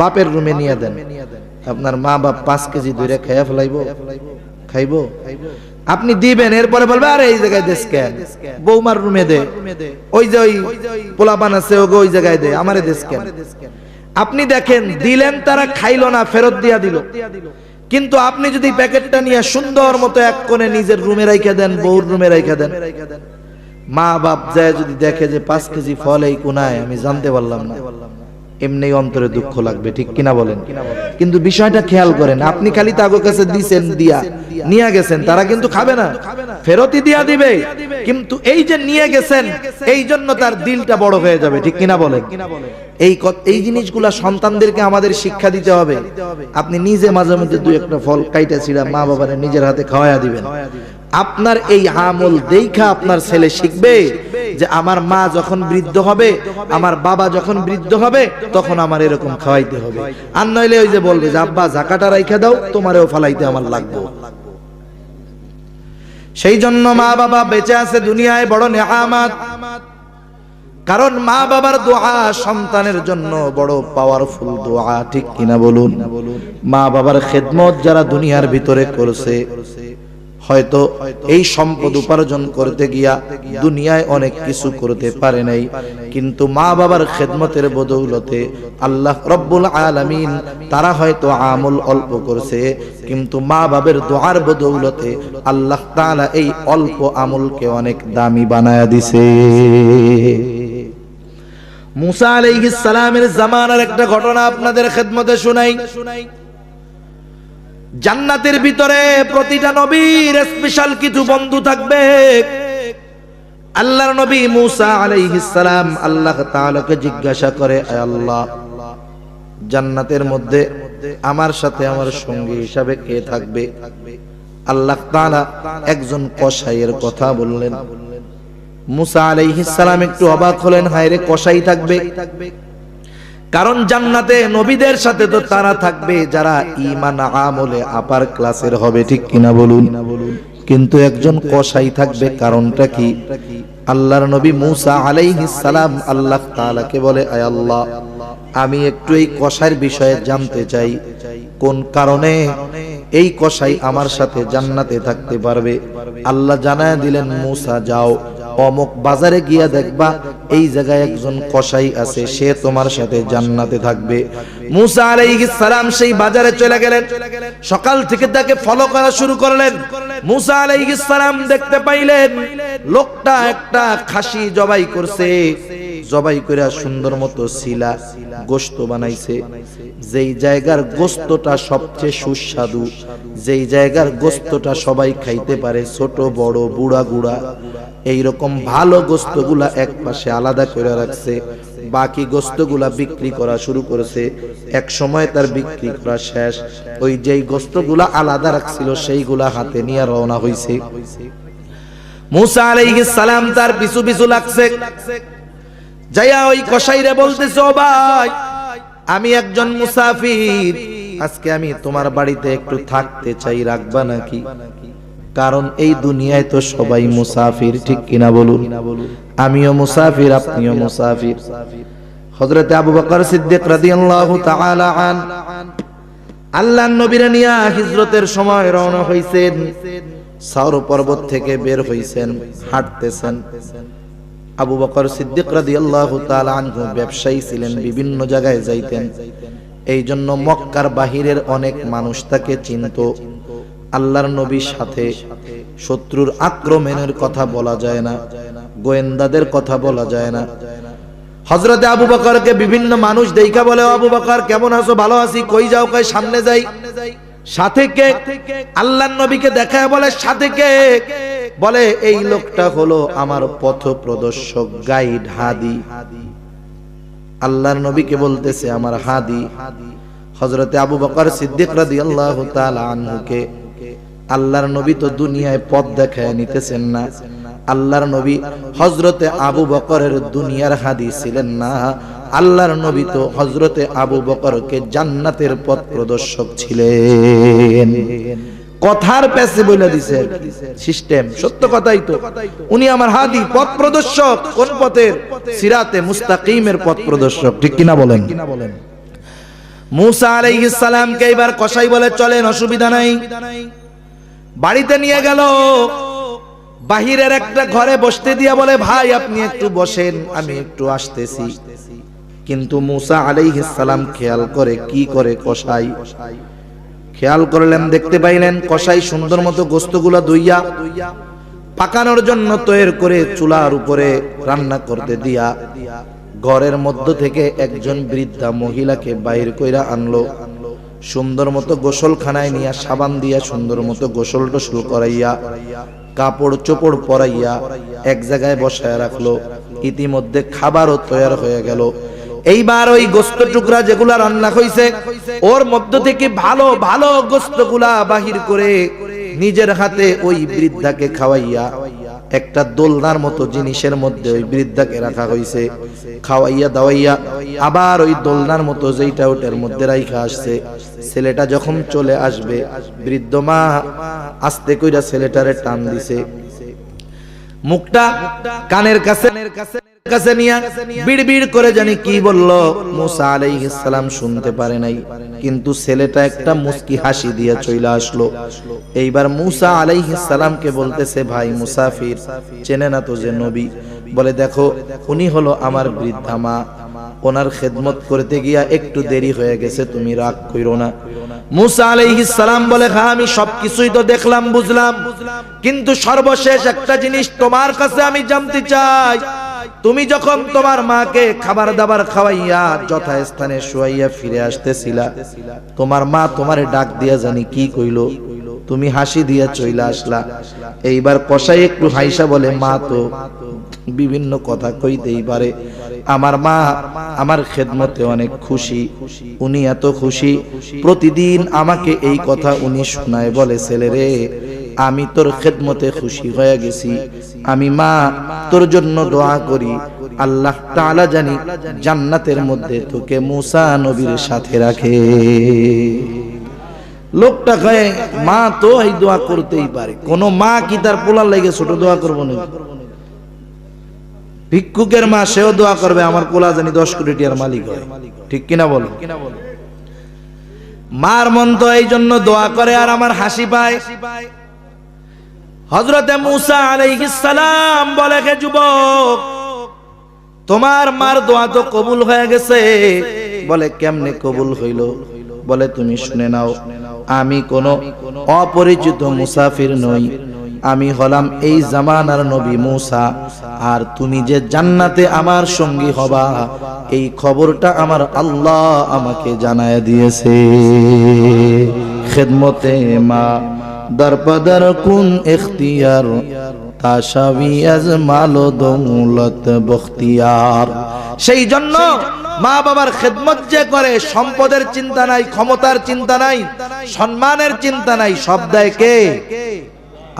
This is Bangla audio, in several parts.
বাপের রুমে নিয়ে দেন। আপনার মা বাপ পাঁচ কেজি দূরে খাইয়া ফেলাইব। খাইবো। আপনি দিবেন এরপরে বলবে আরে এই জায়গায় দেশ কেন বৌমার রুমে দে। ওই যে ওই পোলাপান আছে ওগো ওই জায়গায় দে। আমারে দেশ কেন আপনি দেখেন দিলেন তারা খাইলো না ফেরত দিয়া দিল। কিন্তু আপনি যদি প্যাকেটটা নিয়ে সুন্দর মতো এক কোণে নিজের রুমে রাইখা দেন বউর রুমে রাইখা দেন। মা বাপ যায় যদি দেখে যে পাঁচ কেজি ফল এই কোনায় আমি জানতে পারলাম না। এমনি অন্তরে দুঃখ লাগবে, ঠিক কিনা বলেন? কিন্তু বিষয়টা খেয়াল করেন, আপনি খালি তাগো কাছে দিছেন দিয়া, নিয়ে গেছেন, তারা কিন্তু খাবে না। ফেরতই দিয়া দিবে, কিন্তু এই যে নিয়ে গেছেন, এই জন্য তার দিলটা বড় হয়ে যাবে, ঠিক কিনা বলেন? এই এই জিনিসগুলা সন্তানদেরকে আমাদের শিক্ষা দিতে হবে। আপনি নিজে মাঝে মধ্যে দুই একটা ফল কাইটা ছিড়া মা বাবারে নিজের হাতে খাওয়ায়া দিবেন। আপনার এই আমল দেখা আপনার ছেলে শিখবে যে আমার মা যখন বৃদ্ধ হবে, আমার বাবা যখন বৃদ্ধ হবে, তখন আমার এরকম খাওয়াইতে হবে। আর নইলে ওই যে বলবে যে, আব্বা, জাকাটা রাইখা দাও, তোমারেও ফালাইতে আমার লাগবে। সেই জন্য মা বাবা বেঁচে আছে দুনিয়ায়, বড় নেহামাত কারণ মা বাবার দোয়া সন্তানের জন্য বড় পাওয়ারফুল দোয়া, ঠিক কিনা বলুন? মা বাবার খেদমত যারা দুনিয়ার ভিতরে করছে হয়তো এই সম্পদ উপার্জন করতে গিয়া দুনিয়ায় অনেক কিছু করতে পারে নাই। কিন্তু মা বাবার খেদমতের বদৌলতে আল্লাহ রব্বুল আলামিন তারা হয়তো আমল অল্প করছে, কিন্তু মা বাবার দোয়ার বদৌলতে আল্লাহ তাআলা এই অল্প আমলকে অনেক দামি বানায়া দিছে। মুসা আলাইহিস সালামের জামানার একটা ঘটনা আপনাদের খেদমতে শুনাই। জান্নাতের ভিতরে প্রতিটা নবীর স্পেশাল কিছু বন্ধু থাকবে। আল্লাহর নবী মুসা সালাম আল্লাহ তাআলাকে জিজ্ঞাসা করে আল্লাহ, জান্নাতের মধ্যে আমার সাথে আমার সঙ্গী হিসাবে কে থাকবে? আল্লাহ তাআলা একজন কসাইয়ের কথা বললেন। মুসা সালাম একটু অবাক হলেন, হায় রে, কসাই থাকবে? কারণ জান্নাতে নবীদের সাথে তো তারা থাকবে, যারা ইমান আমলে আপার ক্লাসের হবে, ঠিক কিনা বলুন? কিন্তু একজন কসাই থাকবে, কারণটা কি? আল্লাহর নবী মুসা আলাইহিস সালাম আল্লাহ তাআলাকে বলে, আয় আল্লাহ, আমি একটু এই কসাইয়ের বিষয়ে জানতে চাই। কোন কারণে এই কসাই আমার সাথে জান্নাতে থাকতে পারবে? আল্লাহ জানায় দিলেন, মুসা, যাও। অমুক বাজারে গিয়া দেখবা, এই জায়গায় একজন কসাই আছে, সে তোমার সাথে জান্নাতে থাকবে। মুসা আলাইহিস সালাম সেই বাজারে চলে গেলেন। সকাল থেকে তাকে ফলো করা শুরু করলেন। মুসা আলাইহিস সালাম দেখতে পাইলেন, লোকটা একটা খাসি জবাই করছে। জবাই করে সুন্দর মতো শিলা, গোস্ত বানাইছে। যেই জায়গার গোস্তটা সবচেয়ে সুস্বাদু, যেই জায়গার গোস্তটা সবাই খাইতে পারে, ছোট, বড়, বুড়া, গুড়া। এইরকম ভালো গোস্তগুলা এক পাশে আলাদা করে রাখছে, বাকি গোস্তগুলা বিক্রি করা শুরু করেছে, এক সময় তার বিক্রি করা শেষ, ওই যেই গোস্তগুলা আলাদা রাখছিল সেইগুলা হাতে নিয়ে রওনা হইছে। মুসা আলাইহিস সালাম তার পিছু পিছু লাগছে। যাইয়া ওই কসাইরে বলতেছে, ও ভাই, আমি একজন মুসাফির, আজকে আমি তোমার বাড়িতে একটু থাকতে চাই, রাখবা নাকি? কারণ এই দুনিয়ায় তো সবাই মুসাফির, ঠিক কিনা বলুন? আমিও মুসাফির, আপনিও মুসাফির। হযরতে আবু বকর সিদ্দিক রাদিয়াল্লাহু তাআলা আন আল্লাহর নবীরা নিয়া হিজরতের সময় রওনা হইছেন। সাউর পর্বত থেকে বের হইছেন, হাঁটতেছেন। আবু বকর সিদ্দিক রাদিয়াল্লাহু তাআলা আনহু ব্যবসায়ী ছিলেন, বিভিন্ন জায়গায় যাইতেন। এই জন্য মক্কার বাহিরের অনেক মানুষ তাকে চিনত। আল্লাহর নবীর সাথে শত্রুর আক্রমণের কথা বলা যায় না, গোয়েন্দাদের কথা বলা যায় না। হজরতে আবু বকরকে বিভিন্ন মানুষ দেখা বলে আবু বকর, কেমন আছো? ভালো আছি, কই যাও, কই সামনে যাই। সাথে কে? আল্লাহর নবীকে দেখায় বলে, সাথে কে? বলে, এই লোকটা হলো আমার পথ প্রদর্শক, গাইড, হাদি। আল্লাহর নবীকে বলতেছে, আমার হাদি। হজরতে আবু বকর সিদ্দিক রাদিয়াল্লাহু তাআলা আনহুকে আল্লাহর নবী তো দুনিয়ায় পথ দেখায় নিতেছেন না। আল্লাহর নবী হজরতে আবু বকরের দুনিয়ার হাদি ছিলেন না। আল্লাহর নবী তো হজরতে আবু বকরকে জান্নাতের পথ প্রদর্শক ছিলেন। কথার পেছে বলে দিছে। সিস্টেম সত্য কথাই তো। উনি আমার হাদি পথ প্রদর্শক কোন পথের? সিরাতে মুস্তাকিমের পথ প্রদর্শক ঠিক কিনা বলেন। মুসা আলাইহিস সালামকে এবার কসাই বলে চলেন অসুবিধা নাই। বাড়িতে নিয়ে গেল। বাহিরের একটা ঘরে বসতে দিয়া বলে ভাই আপনি একটু বসেন আমি একটু আসতেছি। কিন্তু মুসা সালাম খেয়াল করে কি করে কসাই? খেয়াল করলেন দেখতে পাইলেন কসাই সুন্দর মতো গোস্তগুলা দইয়া পাকানোর জন্য তৈরি করে চুলার উপরে রান্না করতে দিয়া ঘরের মধ্য থেকে একজন বৃদ্ধা মহিলাকে বাইর কইরা আনলো। সুন্দর মতো গোসলখানায় নিয়া, সাবান দিয়া সুন্দর মতো গোসল টোসল করাইয়া, কাপড় চোপড় পরাইয়া এক জায়গায় বসায় রাখল। ইতিমধ্যে খাবারও তৈরি হয়ে গেল। এইবার ওই গোস্ত টুকরা যেগুলা রান্না হইছে, ওর মধ্য থেকে ভালো ভালো গোস্তগুলা বাহির করে নিজের হাতে ওই বৃদ্ধাকে খাওয়াইয়া একটা দোলনার মতো জিনিসের মধ্যে ওই বৃদ্ধাকে রাখা হয়েছে খাওয়াইয়া দাওয়াইয়া আবার ওই দোলনার মতো যেইটা ওটার মধ্যে রাইখা আসছে। ছেলেটা যখন চলে আসবে, বৃদ্ধ মা আস্তে কইরা ছেলেটারে টান দিছে। মুখটা কানের কাছে কাছে নিয়ে বিড়বিড় করে জানি কি বলল। মুসা আলাইহিস সালাম শুনতে পারে নাই। কিন্তু ছেলেটা একটা মুস্কি হাসি দিয়ে চলে আসলো। এইবার মুসা আলাইহিস সালামকে বলতেছে, ভাই মুসাফির, চেনে না তো যে নবী? বলে, দেখো, উনি হলো আমার বৃদ্ধা মা। ওনার খেদমত করতে গিয়া একটু দেরি হয়ে গেছে, তুমি রাগ কইরো না। মুসা আলাইহিস সালাম বলে হ্যাঁ আমি সবকিছুই তো দেখলাম, বুঝলাম। কিন্তু সর্বশেষ একটা জিনিস তোমার কাছে আমি জানতে চাই। তুমি যখন তোমার মাকে খাবার দাবার খাওয়াইয়া যথাস্থানে শুয়াইয়া ফিরে আসতেছিলা, তোমার মা তোমারে ডাক দিয়া জানি কি কইলো? তুমি হাসি দিয়া চইলা আসলা। এইবার কষাই একটু হাইসা বলে, মা তো বিভিন্ন কথা কইতেই পারে। আমার মা আমার খেদমতে অনেক খুশি। উনি এত খুশি। প্রতিদিন আমাকে এই কথা উনি শোনায় বলে, ছেলে রে আমি তোর খেদমতে খুশি হয়ে গেছি। আমি মা, তোর জন্য দোয়া করি। আল্লাহ তাআলা জানি জান্নাতের মধ্যে তোকে মুসা নবীর সাথে রাখে। লোকটা কয়ে, মা তো এই দোয়া করতেই পারে। কোন মা কি তার পোলার লাগে ছোট দোয়া করব না ভিক্ষুকের মা, সেও দোয়া করবে, আমার পোলা জানি দশ কোটি টিয়ার মালিক হয়। ঠিক কিনা বল? মার মন তো এই জন্য দোয়া করে আর আমার হাসি পায়। হজরতে মুসা সালাম বলে, হে যুবক, তোমার মার দোয়া তো কবুল হয়ে গেছে। বলে, কেমনে কবুল হইল? বলে, তুমি শুনে নাও, আমি কোন অপরিচিত মুসাফির নই। আমি হলাম এই জামানার নবী মুসা, আর তুমি যে জান্নাতে আমার সঙ্গী হবা, এই খবরটা আমার আল্লাহ আমাকে জানায় দিয়েছে। খেদমতে মা দরপদর কুন ইখতিয়ার তাশাবি আজ আজমাল দৌলত বখতিয়ার সেই জন্য মা বাবার খেদমত যে করে সম্পদের চিন্তা নাই ক্ষমতার চিন্তা নাই সম্মানের চিন্তা নাই সব দেয় কে?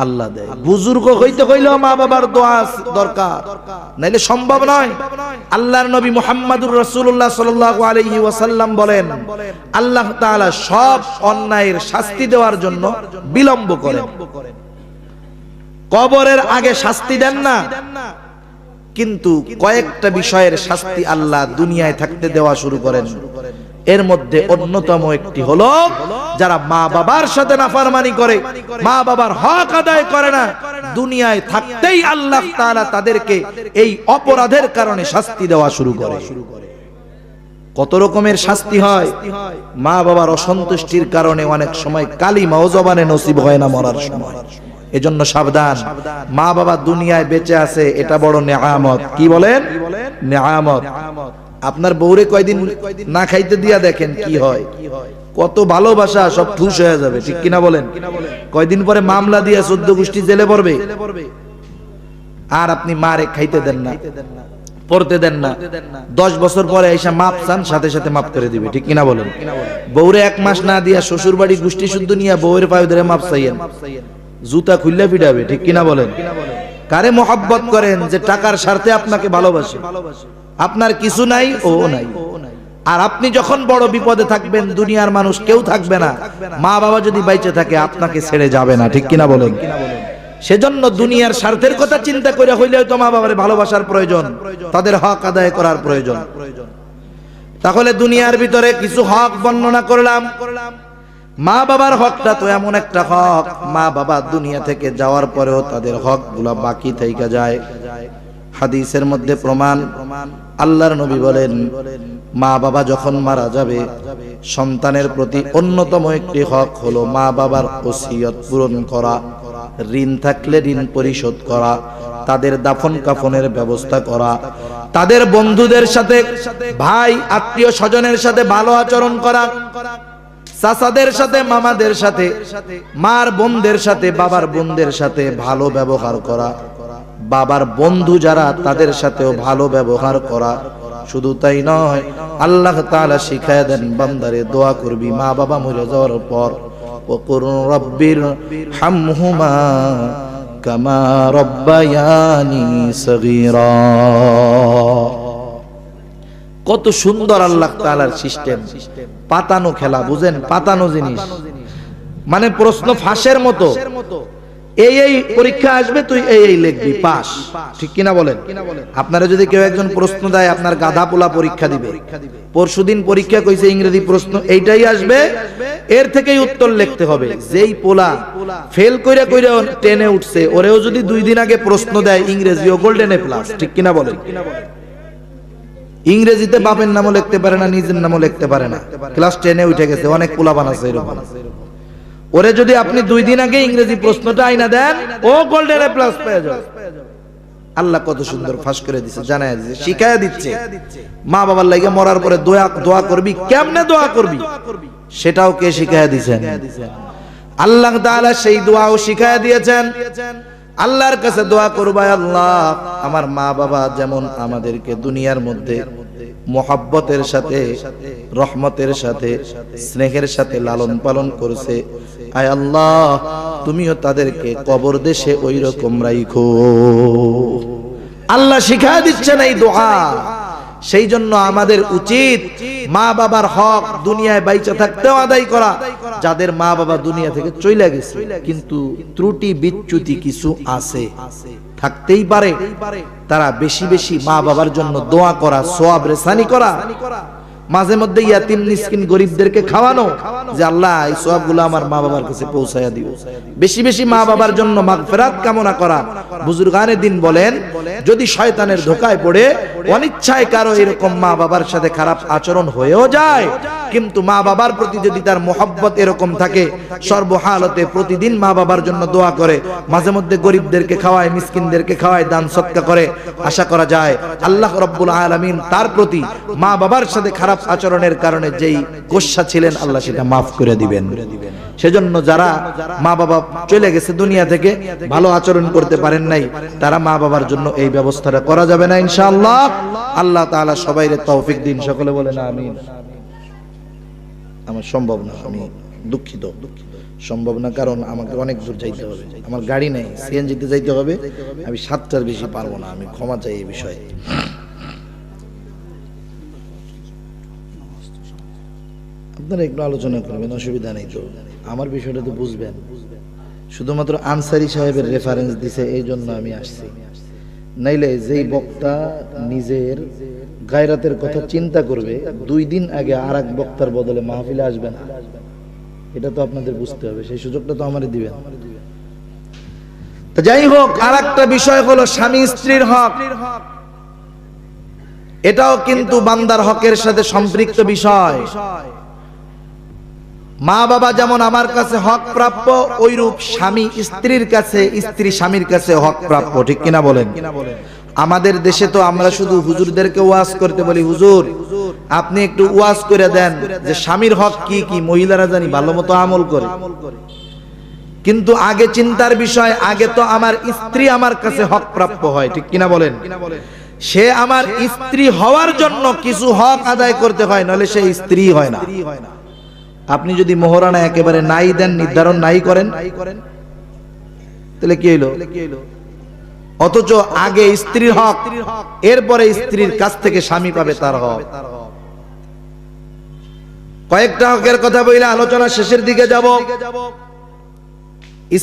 আল্লাহ দেয়। বুজুর্গ হইতে হইলেও মা বাবার দোয়া দরকার। নাইলে সম্ভব নয়। আল্লাহর নবী মুহাম্মাদুর রাসূলুল্লাহ সাল্লাল্লাহু আলাইহি ওয়াসাল্লাম বলেন, আল্লাহ তাআলা সব অন্যায়ের শাস্তি দেওয়ার জন্য বিলম্ব করেন। কবরের আগে শাস্তি দেন না, কিন্তু কয়েকটা বিষয়ের শাস্তি আল্লাহ দুনিয়ায় থাকতে দেওয়া শুরু করেন। এর মধ্যে অন্যতম একটি হলো যারা মা বাবার সাথে নাফারমানি করে, মা বাবার হক আদায় করে না, দুনিয়ায় থাকতেই আল্লাহ তাআলা তাদেরকে এই অপরাধের কারণে শাস্তি দেওয়া শুরু করে। কত রকমের শাস্তি হয়? মা বাবার অসন্তুষ্টির কারণে অনেক সময় কালিমাও জবানে নসিব হয় না মরার সময়। এজন্য সাবধান। মা বাবা দুনিয়ায় বেঁচে আছে, এটা বড় নেয়ামত। কি বলেন? নেয়ামত। আপনার বউরে কয়দিন না খাইতে দিয়া দেখেন কি হয়। কত ভালোবাসা সব ঠুস হয়ে যাবে, ঠিক কিনা বলেন? কয়দিন পরে মামলা দিয়ে চোদ্দ গোষ্ঠী জেলে পড়বে? আর আপনি মারে খাইতে দেন না, পড়তে দেন না। দশ বছর পরে মাপ চান, সাথে সাথে মাপ করে দিবে, ঠিক কিনা বলেন? বউরে এক মাস না দিয়া শ্বশুর বাড়ি গোষ্ঠী শুদ্ধ নিয়ে বউয়ের পায়ে ধরে মাপ চাইয়েন। জুতা খুললে পিটাবে, ঠিক কিনা বলেন? কারে মোহাব্বত করেন যে টাকার স্বার্থে আপনাকে ভালোবাসে? আপনার কিছু নাই, ও নাই। আর আপনি যখন বড় বিপদে থাকবেন, দুনিয়ার মানুষ কেউ থাকবে না। মা বাবা যদি বাইচে থাকে, আপনাকে ছেড়ে যাবে না, ঠিক কিনা বলেন? সেজন্য দুনিয়ার স্বার্থের কথা চিন্তা করে হইলে তো মা বাবার ভালোবাসার প্রয়োজন, তাদের হক আদায় করার প্রয়োজন। তাহলে দুনিয়ার ভিতরে কিছু হক বর্ণনা করলাম। মা বাবার হকটা তো এমন একটা হক মা বাবা দুনিয়া থেকে যাওয়ার পরেও তাদের হকগুলা বাকি থেকে যায়। হাদিসের মধ্যে প্রমাণ, আল্লাহর নবী বলেন, মা বাবা যখন মারা যাবে, সন্তানের প্রতি অন্যতম একটি হক হলো মা বাবার ওসিয়ত পূরণ করা, ঋণ থাকলে ঋণ পরিশোধ করা, তাদের দাফন কাফনের ব্যবস্থা করা, তাদের বন্ধুদের সাথে, ভাই, আত্মীয় স্বজনের সাথে ভালো আচরণ করা, চাচাদের সাথে, মামাদের সাথে, মার বোনদের সাথে, বাবার বোনদের সাথে ভালো ব্যবহার করা বাবার বন্ধু যারা তাদের সাথেও ভালো ব্যবহার করা, শুধু তাই নয়, আল্লাহ তাআলা শিখায় দেন, বান্দারে দোয়া করবি, মা বাবা মরে যাওয়ার পর ও করুন রব্বির হামহুমা কামা রব্বায়ানি সগীরা। কত সুন্দর আল্লাহ তাআলার সিস্টেম, পাতানো খেলা, বুঝেন, পাতানো জিনিস। মানে প্রশ্ন ফাঁসের মতো। এই এই পরীক্ষা আসবে, তুই এই এই লিখবি, পাস। ঠিক কিনা বলেন? আপনারা যদি কেউ একজন প্রশ্ন দেয়, আপনার গাধা পোলা পরীক্ষা দিবে। পরশুদিন পরীক্ষা কইছে ইংরেজি প্রশ্ন, এইটাই আসবে, এর থেকেই উত্তর লিখতে হবে। যেই পোলা ফেল কইরা কইরা টেনে উঠছে, ওরেও যদি দুই দিন আগে প্রশ্ন দেয়, ইংরেজিও গোল্ডেন এ প্লাস। ঠিক কিনা বলেন? ইংরেজিতে বাপের নামও লিখতে পারে না, নিজের নামও লিখতে পারে না। ক্লাস টেনে উঠে গেছে, অনেক পোলা বানাচ্ছে এরকম। ওরে যদি আপনি দুই দিন আগে ইংরেজি প্রশ্নটা আইনা দেন, ও গোল্ডেন প্লাস পেয়ে যাবে। আল্লাহ কত সুন্দর ফাঁস করে দিচ্ছে জানায় দিচ্ছে শিখায় দিচ্ছে। মা বাবার লাগে মরার পরে দোয়া দোয়া করবি, কেমনে দোয়া করবি? সেটাও কে শিখায় দিছেন? আল্লাহ তাআলা সেই দোয়াও শিখায় দিয়েছেন। আল্লাহর কাছে দোয়া করবাই আল্লাহ, আমার মা বাবা যেমন আমাদেরকে দুনিয়ার মধ্যে মোহাব্বতের সাথে, রহমতের সাথে, স্নেহের সাথে লালন পালন করছে আয় আল্লাহ, তুমিও তাদেরকে কবর দেশে ওই রকম রাইখো। আল্লাহ শিখা দিচ্ছেন এই দোয়া। সেই জন্য আমাদের উচিত মা বাবার হক দুনিয়ায় বাইচা থাকতেও আদায় করা, যাদের মা বাবা দুনিয়া থেকে চলে গেছে, কিন্তু ত্রুটি বিচ্যুতি কিছু আছে। থাকতেই পারে, তারা বেশি বেশি মা বাবার জন্য দোয়া করা, সোয়াব রেসানি করা মাঝে মধ্যে ইয়াতিম মিসকিন গরিবদেরকে খাওয়ানো, যে আল্লাহ, এই সবগুলো আমার মা বাবার কাছে পৌঁছায়া দিও। বেশি বেশি মা বাবার জন্য মাগফিরাত কামনা করা। বুজুর্গানে দিন বলেন, যদি শয়তানের ধোকায় পড়ে, অনিচ্ছায় কারও এরকম মা বাবার সাথে খারাপ আচরণ হয়েও যায় কিন্তু মা বাবার প্রতি যদি তার মোহব্বত এরকম থাকে, সর্বহালতে প্রতিদিন মা বাবার জন্য দোয়া করে, মাঝে মধ্যে গরিবদেরকে খাওয়ায়, মিসকিনদেরকে খাওয়ায়, দান সৎকা করে, আশা করা যায় আল্লাহ রব্বুল আলামিন তার প্রতি মা বাবার সাথে খারাপ আচরণের কারণে যেই গোসা ছিলেন, আল্লাহ সেটা মাফ করে দিবেন। সেজন্য যারা মা বাবা চলে গেছে দুনিয়া থেকে, ভালো আচরণ করতে পারেন নাই, তারা মা বাবার জন্য এই ব্যবস্থাটা করা যাবে না, ইনশাআল্লাহ। আল্লাহ তাআলা সবাইরে তৌফিক দিন, সকলে বলেন আমিন। আমার সম্ভব না, আমি দুঃখিত। সম্ভব না, কারণ আমাকে অনেক দূর যাইতে হবে। আমার গাড়ি নেই, সিএনজিতে যাইতে হবে। আমি সাতটার বেশি পারব না, আমি ক্ষমা চাই এই বিষয়ে। আপনারা একটু আলোচনা করবেন, অসুবিধা নেই তো। আমার বিষয়টা তো বুঝবেন। শুধুমাত্র আনসারি সাহেবের রেফারেন্স দিছে এই জন্য আমি আসছি। নাইলে যেই বক্তা নিজের গায়রাতের কথা চিন্তা করবে, দুই দিন আগে আর এক বক্তার বদলে মাহফিলে আসবে না। এটা তো আপনাদের বুঝতে হবে, সেই সুযোগটা তো আমারই দিবেন। যাই হোক আর একটা বিষয় হলো স্বামী স্ত্রীর হক। এটাও কিন্তু বান্দার হকের সাথে সম্পৃক্ত বিষয়। মা বাবা যেমন আমার কাছে হক প্রাপ্য ওই রূপ স্বামী স্ত্রীর কাছে, স্ত্রী স্বামীর কাছে হক প্রাপ্য, ঠিক কিনা বলেন? আমাদের দেশে তো আমরা শুধু হুজুরদেরকে ওয়াজ করতে বলি, হুজুর, আপনি একটু ওয়াজ করে দেন যে স্বামীর হক কি কি, মহিলারা জানি ভালো মতো আমল করে। কিন্তু আগে চিন্তার বিষয়, আগে তো আমার স্ত্রী আমার কাছে হক প্রাপ্য হয়, ঠিক কিনা বলেন? সে আমার স্ত্রী হওয়ার জন্য কিছু হক আদায় করতে হয়, নাহলে সে স্ত্রী হয় না। আপনি যদি মোহরানা একেবারে নাই দেন, নির্ধারণ নাই করেন, তাহলে কি হইল? অথচ আগে স্ত্রীর হক, এরপরে স্ত্রীর কাছ থেকে স্বামী পাবে তার হক। কয়েকটা হকের কথা বইলে আলোচনা শেষের দিকে যাব।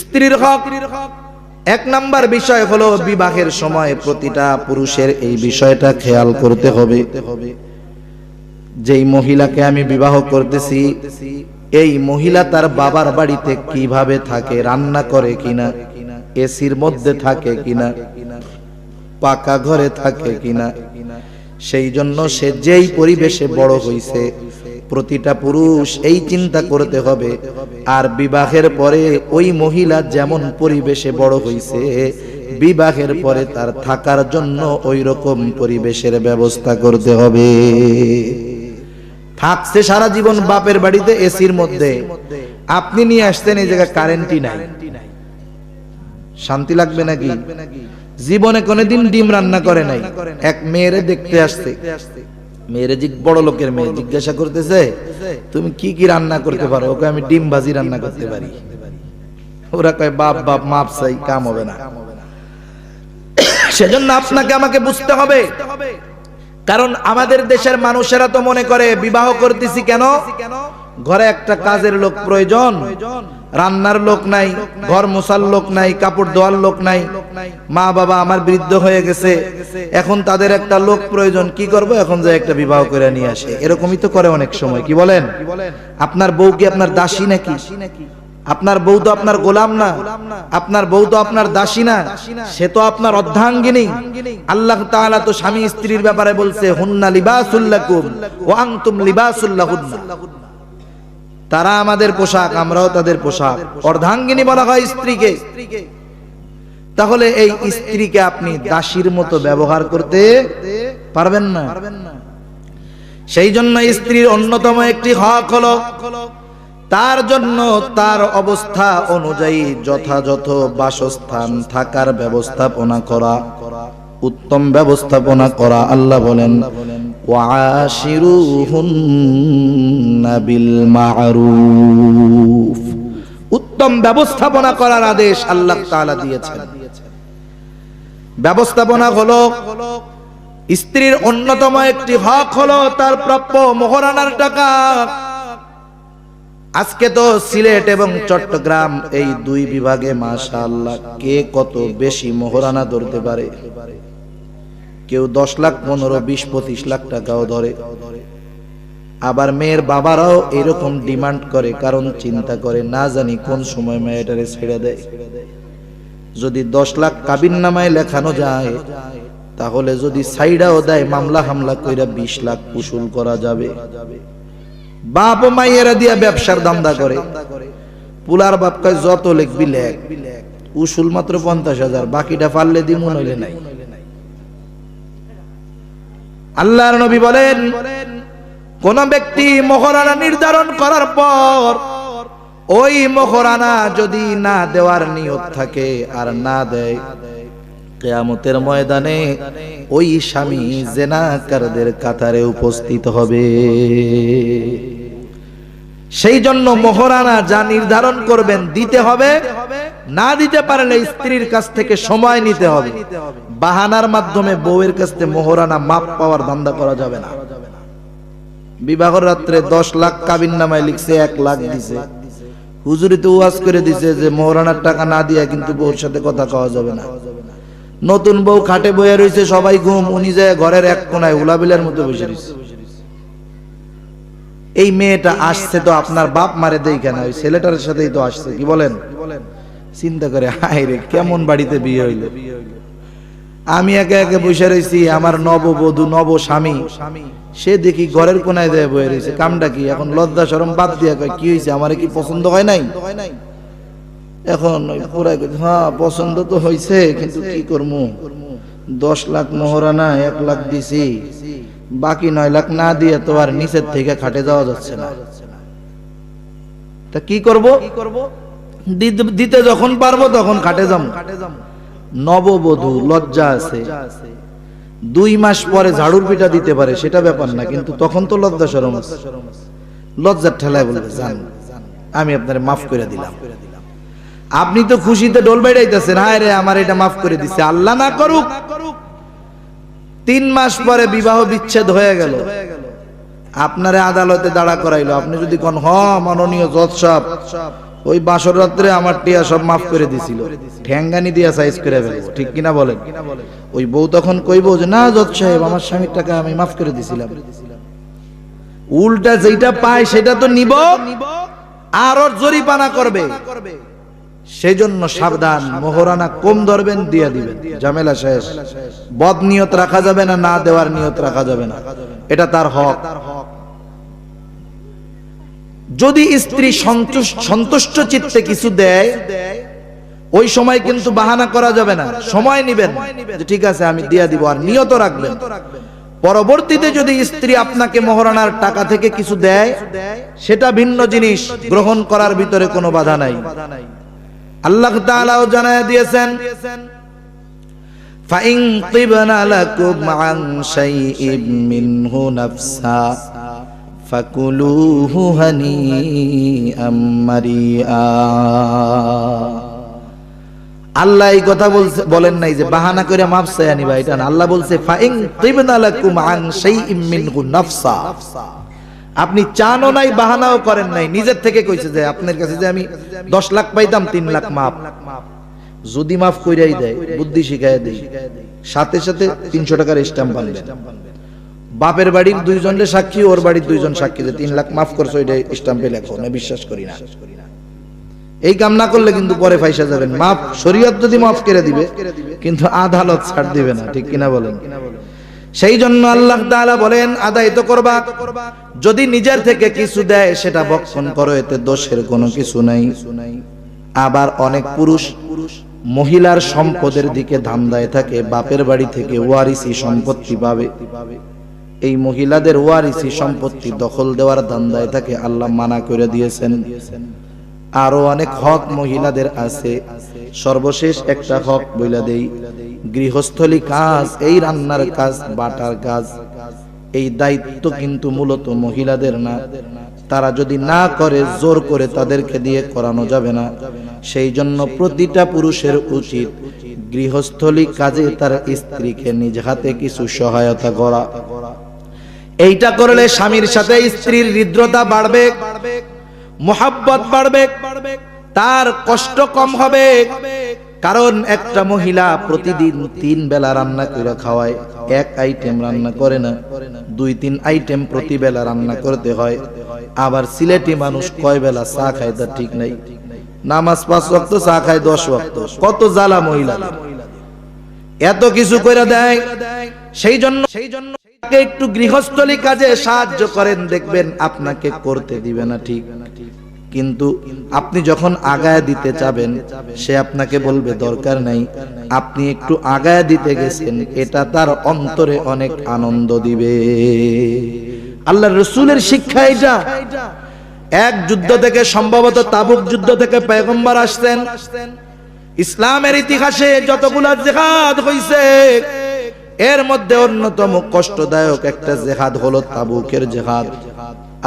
স্ত্রীর হক, এক নাম্বার বিষয় হলো বিবাহের সময় প্রতিটা পুরুষের এই বিষয়টা খেয়াল করতে হবে। যেই মহিলাকে আমি বিবাহ করতেছি, এই মহিলা তার বাবার বাড়িতে কীভাবে থাকে, রান্না করে কিনা এসির মধ্যে থাকে কিনা পাকা ঘরে থাকে কিনা। সেই জন্য সে যেই পরিবেশে বড় হইছে প্রতিটা পুরুষ এই চিন্তা করতে হবে আর বিবাহের পরে ওই মহিলা যেমন পরিবেশে বড় হইছে বিবাহের পরে তার থাকার জন্য ওই রকম পরিবেশের ব্যবস্থা করতে হবে। থাকছে সারা জীবন বাপের বাড়িতে এসির মধ্যে। আপনি নিয়ে আসতেন এই জায়গায় কারেন্টই নাই। শান্তি লাগবে নাকি? জীবনে কোনোদিন ডিম রান্না করে নাই। এক মেয়েরে দেখতে আসছে। মেয়েরে জিগ বড় লোকের মেয়ে জিজ্ঞাসা করতেছে তুমি কি কি রান্না করতে পারো? ওকে আমি ডিম ভাজি রান্না করতে পারি। ওরা কয় বাপ বাপ মাপ চাই কাম হবে না। সেজন্য আপনাকে আমাকে বুঝতে হবে। কারণ আমাদের দেশের মানুষেরা তো মনে করে বিবাহ করতেছি কেন? ঘরে একটা কাজের লোক প্রয়োজন। রান্নার লোক নাই, ঘর মোছার লোক নাই, কাপড় ধোয়ার লোক নাই। মা বাবা আমার বৃদ্ধ হয়ে গেছে। এখন তাদের একটা লোক প্রয়োজন, কি করব? এখন যে একটা বিবাহ করে নিয়ে আসে। এরকমই তো করে অনেক সময়, কি বলেন? আপনার বউ কি আপনার দাসী নাকি? আপনার বউ তো আপনার গোলাম না। আপনার বউ তো আপনার দাসী না। সে তো আপনার অর্ধাঙ্গিনী। আল্লাহ তাআলা তো স্বামী স্ত্রীর ব্যাপারে বলছে, হুন্না লিবাসুল্লাকুম ওয়া আনতুম লিবাসুল্লাহুন্না তারা আমাদের পোশাক, আমরাও তাদের পোশাক। অর্ধাঙ্গিনী বলা হয় স্ত্রীকে। তাহলে এই স্ত্রীকে আপনি দাসীর মতো ব্যবহার করতে পারবেন না। সেই জন্য স্ত্রীর অন্যতম একটি হক হলো, তার জন্য তার অবস্থা অনুযায়ী যথাযথ বাসস্থান থাকার ব্যবস্থাপনা করা, উত্তম ব্যবস্থাপনা করা, আল্লাহ বলেন উত্তম ব্যবস্থাপনা করার আদেশ আল্লাহ দিয়েছেন। ব্যবস্থাপনা হলো, স্ত্রীর অন্যতম একটি হক হলো তার প্রাপ্য মোহরানার টাকা। আজকে তো সিলেট এবং চট্টগ্রাম এই দুই বিভাগে মাশাআল্লাহ কে কত বেশি মোহরানা ধরতে পারে? কেউ দশ লাখ, পনেরো, বিশ, পঁচিশ লাখ টাকাও ধরে। আবার মেয়ের বাবারাও এরকম ডিমান্ড করে, কারণ চিন্তা করে, না জানি কোন সময় মেয়েটারে ছেড়ে দেয়। যদি দশ লাখ কাবিন নামায় লেখানো যায়, তাহলে যদি সাইডাও দেয়, মামলা হামলা কইরা বিশ লাখ উসুল করা যাবে। বাপ মাইয়েরা দিয়া ব্যবসার দান্দা করে। পুলার বাপ কয় যত লিখবি লেখ। উসুল মাত্র পঞ্চাশ হাজার, বাকিটা পারলে দিমু, নইলে নাই। আল্লাহর নবী বলেন, কোন ব্যক্তি মহরানা নির্ধারণ করার পর ওই মহরানা যদি না দেওয়ার নিয়ত থাকে আর না দেয়, কেয়ামতের ময়দানে ওই স্বামী জেনাকারদের কাতারে উপস্থিত হবে। সেই জন্য মহরানা যা নির্ধারণ করবেন, দিতে হবে। না দিতে পারলে স্ত্রীর কাছ থেকে সময় নিতে হবে। বাহানার মাধ্যমে বউয়ের কাছ থেকে মহরানা মাপ পাওয়ার ধান্দা করা যাবে না। বিবাহর রাত্রে দশ লাখ কাবিন নামায় লিখছে এক লাখ দিছে। হুজুরি তো ওয়াজ করে দিছে যে মহরানার টাকা না দিয়া কিন্তু বউর সাথে কথা কওয়া যাবে না। নতুন বউ খাটে বয়ে রয়েছে সবাই ঘুম উনি যায় ঘরের এক কোনায় উলাবিলের মতো বসে রয়েছে এই মেয়েটা আসছে তো আপনার বাপ মারে দেই কেন? ওই ছেলেটার সাথেই তো আসছে কি বলেন? চিন্তা করে, হায় রে, কেমন বাড়িতে বিয়ে হইল? আমি একে একে বসে রয়েছি আমার নববধূ নব স্বামী সে দেখি ঘরের কোনায় দেয় বয়ে রয়েছে কামটা কি? এখন লজ্জা সরম বাদ দিয়া কি হয়েছে আমার কি পছন্দ হয় নাই? এখন হ্যাঁ পছন্দ তো হয়েছে কিন্তু কি করব দশ লাখ মোহরানা এক লাখ দিছি। বাকি নয় লাখ না দিয়ে তো আর নিচের থেকে খাটে যাওয়া যাচ্ছে না। তা কি করব? দিতে- দিতে যখন পারব তখন খাটে যাম। নববধূ, লজ্জা আছে। দুই মাস পরে ঝাড়ুর পিঠা দিতে পারে, সেটা ব্যাপার না, কিন্তু তখন তো লজ্জা সরম আছে। লজ্জার ঠেলায় বলবে জান আমি আপনার মাফ করে দিলাম। আপনি তো খুশিতে ডোল বেড়াইতেছেন, হায় রে, আমার এটা মাফ করে দিছে। আল্লাহ না করুক, তিন মাস পরে বিবাহ বিচ্ছেদ হয়ে গেল। আপনারে আদালতে দাঁড়া করাইলো। আপনি যদি কোন, হ, মাননীয় জজ সাহেব ওই বাসর রাত্রে আমার টিয়া সব মাফ করে দিছিল। ঠ্যাঙ্গানি দিয়া সাইজ করে ফেলব, ঠিক কিনা বলেন? ওই বউ তখন কইবো যে, না জজ সাহেব, আমার স্বামীর টাকা আমি মাফ করে দিছিলাম। উল্টা যেটা পায় সেটা তো নিব, আর ওর জরিপানা করবে। সেই জন্য সাবধান, মোহরানা কম ধরবেন, দিয়ে দিবেন। ঝামেলা শেষ। বদ নিয়ত রাখা যাবে না না দেওয়ার নিয়ত রাখা যাবে না। এটা তার হক। যদি স্ত্রী সন্তুষ্ট চিত্তে কিছু দেয়, ওই সময় কিন্তু বাহানা করা যাবে না। সময় নিবেন। ঠিক আছে, আমি দিয়া দিব, আর নিয়ত রাখবেন। পরবর্তীতে যদি স্ত্রী আপনাকে মহারণার টাকা থেকে কিছু দেয়, সেটা ভিন্ন জিনিস। গ্রহণ করার ভিতরে কোনো বাধা নাই। আল্লাহ তাআলাও জানায় দিয়েছেন, ফাইন তিবনা লাকুম আন শাইইম মিনহু নাফসা। ফাকুলুহু হানি আমারিয়া আল্লাহ এই কথা বলছে বলেন নাই যে বাহানা করে মাফ চাইনি ভাই এটা আল্লাহ বলছে ফাইং তিবনালাকুম আন শাইইম মিনহু নাফসা। আপনি চানও নাই, বাহানাও করেন নাই। নিজের থেকে কইছে যে, আপনার কাছে যে আমি 10 লাখ পাইতাম, তিন লাখ মাফ যদি মাফ কইরাই দেয়, বুদ্ধি শিখায় দেয়। সাথে সাথে 300 টাকার স্ট্যাম্প বানবেন বাপের বাড়ির দুইজনের সাক্ষী, ওর বাড়ির দুইজন সাক্ষী যে 3 লাখ মাফ করছ, এটা স্ট্যাম্পে লেখো না বিশ্বাস করি না। এই কাম না করলে কিন্তু পরে ফাইসা যাবেন। মাফ, শরীয়ত যদি মাফ করে দিবে, কিন্তু আদালত ছাড় দিবে না, ঠিক কিনা বলেন? সেই জন্য আল্লাহ তাআলা বলেন, আদায় তো করবা। যদি নিজের থেকে কিছু দেয়, সেটা বক্ষণ করো, এতে দোষের কোনো কিছু নাই। আবার অনেক পুরুষ মহিলার সম্পদের দিকে ধান্দায় থাকে, বাপের বাড়ি থেকে ওয়ারিসি সম্পত্তি পাবে। এই মহিলাদের ওয়ারিসি সম্পত্তি দখল দেওয়ার ধান্দায় থাকে আল্লাহ মানা করে দিয়েছেন। আরও অনেক হক মহিলাদের আছে। সর্বশেষ একটা হক বইলা দেই, গৃহস্থলী কাজ, এই রান্নার কাজ, বাটার কাজ। এই দায়িত্ব কিন্তু মূলত মহিলাদের না। তারা যদি না করে, জোর করে তাদেরকে দিয়ে করানো যাবে না। সেই জন্য প্রতিটা পুরুষের উচিত গৃহস্থলী কাজে তার স্ত্রীকে নিজ হাতে কিছু সহায়তা করা। এইটা করলে স্বামীর সাথে স্ত্রীর হৃদ্রতা বাড়বে, মোহাব্বত বাড়বে, তার কষ্ট কম হবে। কারণ একটা মহিলা প্রতিদিন তিন বেলা রান্না করে খাওয়ায়, এক আইটেম রান্না করে না, দুই তিন আইটেম প্রতি বেলা রান্না করতে হয়। আবার সিলেটি মানুষ কয় বেলা চা খায় তা ঠিক নাই। নামাজ পাঁচ ওয়াক্ত, চা খায় দশ ওয়াক্ত। কত জ্বালা মহিলা এত কিছু করে দেয়, সেই জন্য সেই জন্য একটু গৃহস্থলী কাজে সাহায্য করেন, দেখবেন আপনাকে করতে দিবে না ঠিক। কিন্তু আপনি যখন আগায় দিতে চাবেন, সে আপনাকে বলবে, দরকার নাই, আপনি একটু আগায় দিতে গেছেন, এটা তার অন্তরে অনেক আনন্দ দিবে। আল্লাহ রসুলের শিক্ষা এটা এক যুদ্ধ থেকে সম্ভবত তাবুক যুদ্ধ থেকে পেগম্বর আসতেন ইসলামের ইতিহাসে যতগুলা জেহাদ হইছে এর মধ্যে অন্যতম কষ্টদায়ক একটা জেহাদ হলো তাবুকের জেহাদ।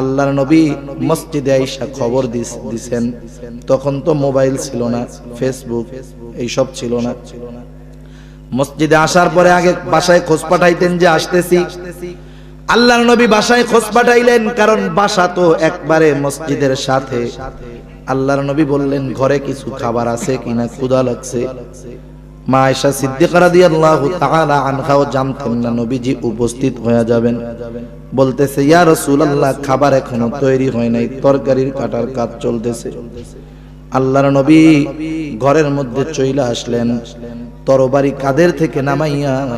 আল্লাহর নবী মসজিদে আইসা খবর দিছেন। তখন তো মোবাইল ছিল না, ফেসবুক এইসব ছিল না। মসজিদে আসার পরে আগে বাসায় খোঁজ পাঠাইতেন যে আসতেছি। আল্লাহর নবী বাসায় খোঁজ পাঠাইলেন, কারণ বাসা তো একবারে মসজিদের সাথে। আল্লাহর নবী বললেন, ঘরে কিছু খাবার আছে কিনা? ক্ষুধা লাগছে। মা আয়েশা সিদ্দিকা রাদিয়াল্লাহু তাআলা আনহাও জানতেন না, নবীজি উপস্থিত হয়ে যাবেন। বলতেছে, ইয়া রাসূলুল্লাহ, খাবার এখনও তৈরি হয় নাই, তরকারির কাটার কাজ চলতেছে। আল্লাহর নবী ঘরের মধ্যে চইলা আসলেন। তরবারি কাদের থেকে নামাইয়া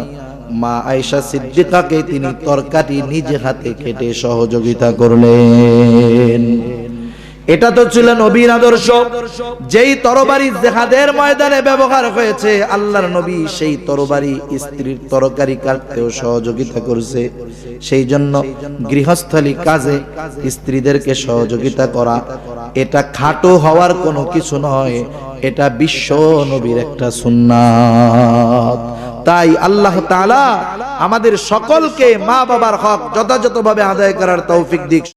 মা আয়েশা সিদ্দিকাকে তিনি তরকারি নিজে হাতে কেটে সহযোগিতা করলেন। এটা তো ছিল নবীর আদর্শ। যেই তরবারি জেহাদের ময়দানে ব্যবহার হয়েছে, আল্লাহর নবী সেই তরবারি স্ত্রীর তরকারি কাটতেও সহযোগিতা করছে। সেই জন্য গৃহস্থলী কাজে স্ত্রীদেরকে সহযোগিতা করা, এটা খাটো হওয়ার কোনো কিছু নয়, এটা বিশ্ব নবীর একটা সুন্নাত। তাই আল্লাহ তাআলা আমাদের সকলকে মা বাবার হক যথাযথভাবে আদায় করার তৌফিক দিক।